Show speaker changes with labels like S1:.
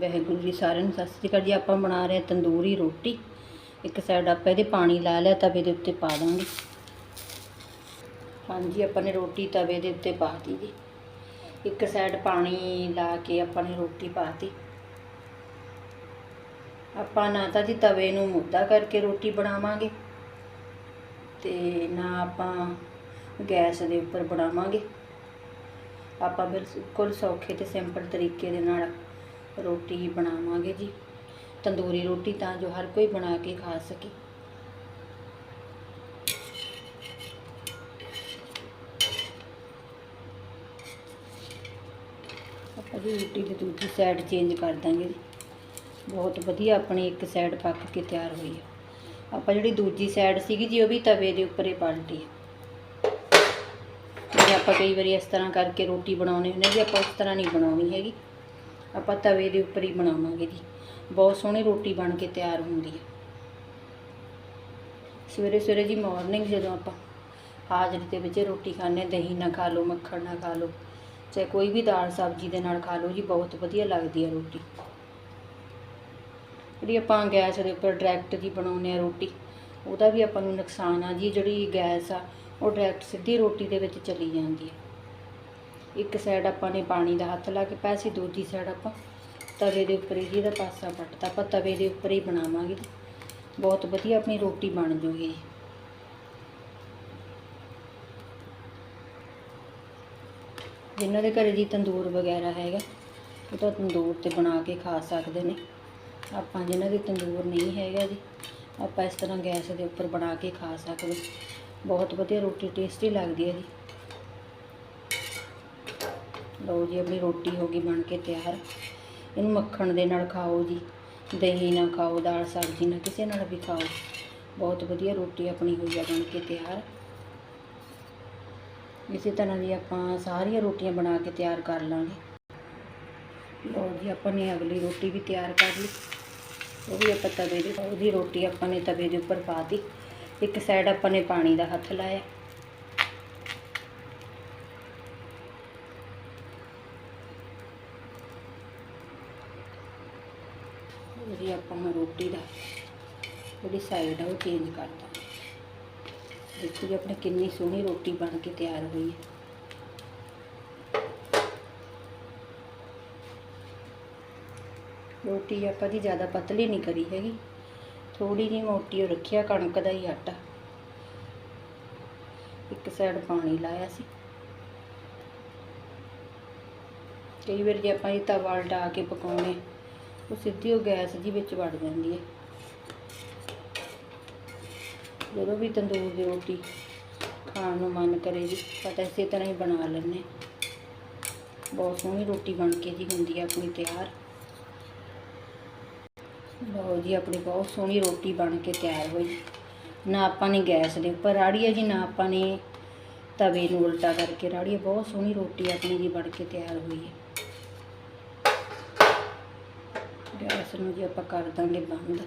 S1: ਵਾਹਿਗੁਰੂ ਜੀ ਸਾਰਿਆਂ ਨੂੰ ਸਤਿ ਸ੍ਰੀ ਅਕਾਲ ਜੀ। ਆਪਾਂ ਬਣਾ ਰਹੇ ਹਾਂ ਤੰਦੂਰੀ ਰੋਟੀ। ਇੱਕ ਸਾਈਡ ਆਪਾਂ ਇਹਦੇ ਪਾਣੀ ਲਾ ਲਿਆ, ਤਵੇ ਦੇ ਉੱਤੇ ਪਾ ਦਾਂਗੇ। ਹਾਂਜੀ, ਆਪਾਂ ਨੇ ਰੋਟੀ ਤਵੇ ਦੇ ਉੱਤੇ ਪਾਤੀ ਜੀ। ਇੱਕ ਸਾਈਡ ਪਾਣੀ ਲਾ ਕੇ ਆਪਾਂ ਨੇ ਰੋਟੀ ਪਾਤੀ ਆਪਾਂ ਨਾ ਤਾਂ ਜੀ ਤਵੇ ਨੂੰ ਮੁੱਦਾ ਕਰਕੇ ਰੋਟੀ ਬਣਾਵਾਂਗੇ ਤੇ ਨਾ ਆਪਾਂ ਗੈਸ ਦੇ ਉੱਪਰ ਬਣਾਵਾਂਗੇ। ਆਪਾਂ ਬਿਲਕੁਲ ਸੌਖੇ ਤੇ ਸਿੰਪਲ ਤਰੀਕੇ ਦੇ ਨਾਲ ਰੋਟੀ ਬਣਾਵਾਂਗੇ ਜੀ। ਤੰਦੂਰੀ ਰੋਟੀ ਤਾਂ ਜੋ ਹਰ ਕੋਈ ਬਣਾ ਕੇ ਖਾ ਸਕੇ। ਆਪਾਂ ਜੀ ਰੋਟੀ ਦੀ ਦੂਜੀ ਸਾਈਡ ਚੇਂਜ ਕਰ ਦਾਂਗੇ ਜੀ। ਬਹੁਤ ਵਧੀਆ ਆਪਣੀ ਇੱਕ ਸਾਈਡ ਪੱਕ ਕੇ ਤਿਆਰ ਹੋਈ ਹੈ ਆਪਾਂ ਜਿਹੜੀ ਦੂਜੀ ਸਾਈਡ ਸੀਗੀ ਜੀ, ਉਹ ਵੀ ਤਵੇ ਦੇ ਉੱਪਰ ਪਲਟੀ ਹੈ ਜਿਵੇਂ ਆਪਾਂ ਕਈ ਵਾਰੀ ਇਸ ਤਰ੍ਹਾਂ ਕਰਕੇ ਰੋਟੀ ਬਣਾਉਨੇ ਹੁੰਦੇ ਜੀ, ਆਪਾਂ ਉਸ ਤਰ੍ਹਾਂ ਨਹੀਂ ਬਣਾਉਣੀ ਹੈਗੀ। ਆਪਾਂ ਤਵੇ ਦੇ ਉੱਪਰ ਹੀ ਬਣਾਵਾਂਗੇ ਜੀ। ਬਹੁਤ ਸੋਹਣੀ ਰੋਟੀ ਬਣ ਕੇ ਤਿਆਰ ਹੁੰਦੀ ਹੈ। ਸਵੇਰੇ ਸਵੇਰੇ ਜੀ ਮਾਰਨਿੰਗ ਜਦੋਂ ਆਪਾਂ ਹਾਜ਼ਰੀ ਦੇ ਵਿੱਚ ਰੋਟੀ ਖਾਂਦੇ ਹਾਂ, ਦਹੀਂ ਨਾਲ ਖਾ ਲਓ ਮੱਖਣ ਨਾ ਖਾ ਲਓ ਚਾਹੇ ਕੋਈ ਵੀ ਦਾਲ ਸਬਜ਼ੀ ਦੇ ਨਾਲ ਖਾ ਲਓ ਜੀ ਬਹੁਤ ਵਧੀਆ ਲੱਗਦੀ ਹੈ ਰੋਟੀ। ਜਿਹੜੀ ਆਪਾਂ ਗੈਸ ਦੇ ਉੱਪਰ ਡਾਇਰੈਕਟ ਜੀ ਬਣਾਉਂਦੇ ਆ ਰੋਟੀ ਉਹਦਾ ਵੀ ਆਪਾਂ ਨੂੰ ਨੁਕਸਾਨ ਆ ਜੀ ਜਿਹੜੀ ਗੈਸ ਆ ਉਹ ਡਾਇਰੈਕਟ ਸਿੱਧੀ ਰੋਟੀ ਦੇ ਵਿੱਚ ਚਲੀ ਜਾਂਦੀ ਹੈ। ਇੱਕ ਸਾਈਡ ਆਪਾਂ ਨੇ ਪਾਣੀ ਦਾ ਹੱਥ ਲਾ ਕੇ ਪਾਇਆ ਸੀ ਦੂਜੀ ਸਾਈਡ ਆਪਾਂ ਤਵੇ ਦੇ ਉੱਪਰ ਹੀ ਜਿਹਦਾ ਪਾਸਾ ਪੱਟਤਾ, ਆਪਾਂ ਤਵੇ ਦੇ ਉੱਪਰ ਹੀ ਬਣਾਵਾਂਗੇ। ਬਹੁਤ ਵਧੀਆ ਆਪਣੀ ਰੋਟੀ ਬਣ ਜੂਗੀ ਜਿਨ੍ਹਾਂ ਦੇ ਘਰੇ ਜੀ ਤੰਦੂਰ ਵਗੈਰਾ ਹੈਗਾ, ਉਹ ਤਾਂ ਤੰਦੂਰ ਤੇ ਬਣਾ ਕੇ ਖਾ ਸਕਦੇ ਨੇ। ਆਪਾਂ ਜਿਨ੍ਹਾਂ ਦੇ ਤੰਦੂਰ ਨਹੀਂ ਹੈਗਾ ਜੀ, ਆਪਾਂ ਇਸ ਤਰ੍ਹਾਂ ਗੈਸ ਦੇ ਉੱਪਰ ਬਣਾ ਕੇ ਖਾ ਸਕਦੇ। ਬਹੁਤ ਵਧੀਆ ਰੋਟੀ ਟੇਸਟੀ ਲੱਗਦੀ ਹੈ ਜੀ। ਲਓ ਜੀ, ਆਪਣੀ ਰੋਟੀ ਹੋ ਗਈ ਬਣ ਕੇ ਤਿਆਰ। ਇਹਨੂੰ ਮੱਖਣ ਦੇ ਨਾਲ ਖਾਓ ਜੀ। ਦਹੀਂ ਨਾਲ ਖਾਓ, ਦਾਲ ਸਬਜ਼ੀ ਨਾਲ, ਕਿਸੇ ਨਾਲ ਵੀ ਖਾਓ। ਬਹੁਤ ਵਧੀਆ ਰੋਟੀ ਆਪਣੀ ਹੋਈ ਆ ਬਣ ਕੇ ਤਿਆਰ। ਇਸੇ ਤਰ੍ਹਾਂ ਦੀ ਆਪਾਂ ਸਾਰੀਆਂ ਰੋਟੀਆਂ ਬਣਾ ਕੇ ਤਿਆਰ ਕਰ ਲਾਂਗੇ। ਲਓ ਜੀ, ਆਪਾਂ ਨੇ ਅਗਲੀ ਰੋਟੀ ਵੀ ਤਿਆਰ ਕਰ ਲਈ। ਉਹ ਵੀ ਆਪਾਂ ਤਵੇ ਦੇ ਉਹਦੀ ਰੋਟੀ ਆਪਾਂ ਨੇ ਤਵੇ ਦੇ ਉੱਪਰ ਪਾਤੀ ਇੱਕ ਸਾਈਡ ਆਪਾਂ ਨੇ ਪਾਣੀ ਦਾ ਹੱਥ ਲਾਇਆ। ਉਹਦੀ ਆਪਾਂ ਹੁਣ ਰੋਟੀ ਦਾ ਜਿਹੜੀ ਸਾਈਡ ਆ ਉਹ ਚੇਂਜ ਕਰਤਾ ਦੇਖੋ ਜੀ, ਆਪਣੇ ਕਿੰਨੀ ਸੋਹਣੀ ਰੋਟੀ ਬਣ ਕੇ ਤਿਆਰ ਹੋਈ ਹੈ। ਰੋਟੀ ਆਪਾਂ ਦੀ ਜ਼ਿਆਦਾ ਪਤਲੀ ਨਹੀਂ ਕਰੀ ਹੈਗੀ। ਥੋੜੀ ਜਿਹੀ ਮੋਟੀ ਉਹ ਰੱਖਿਆ, ਕਣਕ ਦਾ ਹੀ ਆਟਾ। ਇੱਕ ਸਾਈਡ ਪਾਣੀ ਲਾਇਆ ਸੀ। ਕਈ ਵਾਰ ਜੇ ਆਪਾਂ ਇਹ ਤਵਾ ਉਲਟਾ ਕੇ ਪਕਾਉਣੇ ਉਹ ਸਿੱਧੀ ਉਹ ਗੈਸ ਜੀ ਵਿੱਚ ਵੜ ਜਾਂਦੀ ਹੈ। ਜਦੋਂ ਵੀ ਤੰਦੂਰ ਦੀ ਰੋਟੀ ਖਾਣ ਨੂੰ ਮਨ ਕਰੇ ਜੀ ਪਤਾ ਇਸੇ ਤਰ੍ਹਾਂ ਹੀ ਬਣਾ ਲੈਂਦੇ ਬਹੁਤ ਸੋਹਣੀ ਰੋਟੀ ਬਣ ਕੇ ਜੀ ਹੁੰਦੀ ਹੈ ਆਪਣੀ ਤਿਆਰ। ਲਓ ਜੀ, ਆਪਣੀ ਬਹੁਤ ਸੋਹਣੀ ਰੋਟੀ ਬਣ ਕੇ ਤਿਆਰ ਹੋਈ। ਨਾ ਆਪਾਂ ਨੇ ਗੈਸ ਦੇ ਉੱਪਰ ਰਾੜੀ ਹੈ ਜੀ, ਨਾ ਆਪਾਂ ਨੇ ਤਵੇ ਨੂੰ ਉਲਟਾ ਕਰਕੇ ਰਾੜੀ ਬਹੁਤ ਸੋਹਣੀ ਰੋਟੀ ਆਪਣੀ ਜੀ ਬਣ ਕੇ ਤਿਆਰ ਹੋਈ ਹੈ। ਗੈਸ ਨੂੰ ਜੀ ਆਪਾਂ ਕਰ ਦਾਂਗੇ ਬੰਦ।